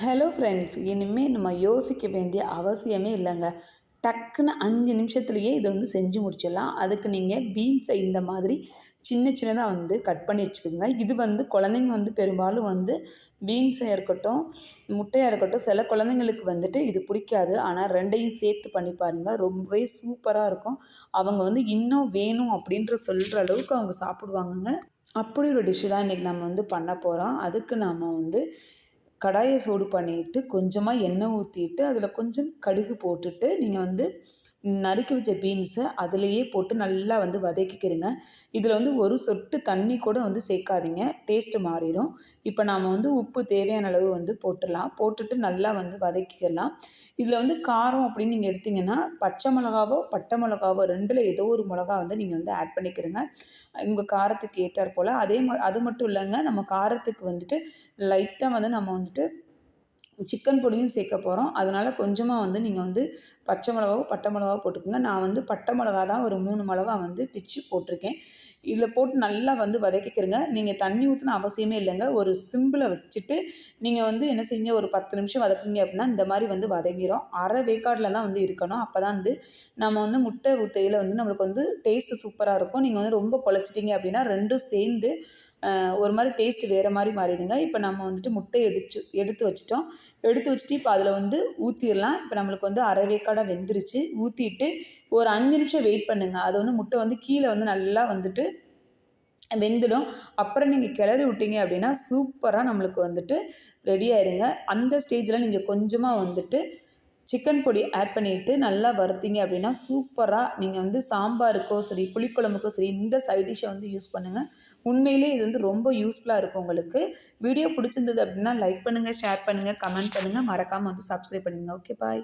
Hello friends இனிமேல் நம்ம யோசிக்க வேண்டிய அவசியமே இல்லைங்க. டக்குன்னு அஞ்சு நிமிஷத்துலேயே இதை வந்து செஞ்சு முடிச்சிடலாம். அதுக்கு நீங்கள் பீன்ஸை இந்த மாதிரி சின்ன சின்னதாக வந்து கட் பண்ணி வச்சுக்கோங்க. இது வந்து குழந்தைங்க வந்து பெரும்பாலும் வந்து பீன்ஸாக இருக்கட்டும் முட்டையாக இருக்கட்டும் சில குழந்தைங்களுக்கு வந்துட்டு இது பிடிக்காது. ஆனால் ரெண்டையும் சேர்த்து பண்ணி பாருங்கள் ரொம்பவே சூப்பராக இருக்கும். அவங்க வந்து இன்னும் வேணும் அப்படின்ற சொல்கிற அளவுக்கு அவங்க சாப்பிடுவாங்கங்க. அப்படி ஒரு டிஷ்ஷு தான் இன்றைக்கி நம்ம வந்து பண்ண போகிறோம் அதுக்கு நாம் வந்து கடாயை சூடு பண்ணிவிட்டு கொஞ்சமாக எண்ணெய் ஊற்றிட்டு அதில் கொஞ்சம் கடுகு போட்டுட்டு நீங்கள் வந்து நறுக்கி வச்ச பீன்ஸை அதுலேயே போட்டு நல்லா வந்து வதக்கிக்கிறங்க இதில் வந்து ஒரு சொட்டு தண்ணி கூட வந்து சேர்க்காதீங்க. டேஸ்ட்டு மாறிடும். இப்போ நாம் வந்து உப்பு தேவையான அளவு வந்து போட்டுடலாம். போட்டுட்டு நல்லா வந்து வதக்கிக்கலாம். இதில் வந்து காரம் அப்படின்னு நீங்கள் எடுத்திங்கன்னா பச்சை மிளகாவோ பட்டை மிளகாவோ ரெண்டில் ஏதோ ஒரு மிளகா வந்து நீங்கள் வந்து ஆட் பண்ணிக்கிறங்க உங்கள் காரத்துக்கு ஏற்றாற் போல். அதே அது மட்டும் இல்லைங்க நம்ம காரத்துக்கு வந்துட்டு லைட்டாக வந்து நம்ம வந்துட்டு சிக்கன் பொடியும் சேர்க்க போகிறோம் அதனால் கொஞ்சமாக வந்து நீங்கள் வந்து பச்சை மிளகாவோ பட்டை மிளகாவோ போட்டுக்கோங்க. நான் வந்து பட்டை மிளகா தான் ஒரு மூணு மிளகா வந்து பிச்சு போட்டிருக்கேன். இதில் போட்டு நல்லா வந்து வதக்கிக்கிறங்க. நீங்கள் தண்ணி ஊற்றின அவசியமே இல்லைங்க. ஒரு சிம்பிளை வச்சுட்டு நீங்கள் வந்து என்ன செய்யுங்க? ஒரு பத்து நிமிஷம் வதக்குங்க அப்படின்னா இந்த மாதிரி வந்து வதங்கிடும் அரை வேக்காடில் தான் வந்து இருக்கணும். அப்போ தான் வந்து நம்ம வந்து முட்டை ஊற்றையில் வந்து நம்மளுக்கு வந்து டேஸ்ட்டு சூப்பராக இருக்கும். நீங்கள் வந்து ரொம்ப குழச்சிட்டிங்க அப்படின்னா ரெண்டும் சேர்ந்து ஒரு மாதிரி டேஸ்ட்டு வேறு மாதிரி மாறிடுங்க. இப்போ நம்ம வந்துட்டு முட்டை எடுத்து எடுத்து வச்சிட்டோம். எடுத்து வச்சுட்டு இப்போ அதில் வந்து ஊற்றிடலாம் இப்போ நம்மளுக்கு வந்து அரைவேக்காடாக வெந்துருச்சு. ஊற்றிட்டு ஒரு அஞ்சு நிமிஷம் வெயிட் பண்ணுங்கள் அது வந்து முட்டை வந்து கீழே வந்து நல்லா வந்துட்டு வெந்துடும். அப்புறம் நீங்கள் கிளறி விட்டீங்க அப்படின்னா சூப்பராக நம்மளுக்கு வந்துட்டு ரெடி ஆயிருங்க. அந்த ஸ்டேஜில் நீங்கள் கொஞ்சமாக வந்துட்டு சிக்கன் பொடி ஆட் பண்ணிவிட்டு நல்லா வறுத்தீங்க அப்படின்னா சூப்பராக நீங்கள் வந்து சாம்பாருக்கோ சரி புளிக்குழம்புக்கோ சரி இந்த சைட் டிஷ்ஷை வந்து யூஸ் பண்ணுங்கள் உண்மையிலே இது வந்து ரொம்ப யூஸ்ஃபுல்லாக இருக்கும் உங்களுக்கு. வீடியோ பிடிச்சிருந்தது அப்படின்னா லைக் பண்ணுங்கள் ஷேர் பண்ணுங்கள் கமெண்ட் பண்ணுங்கள் மறக்காமல் வந்து சப்ஸ்கிரைப் பண்ணுங்கள் ஓகே பாய்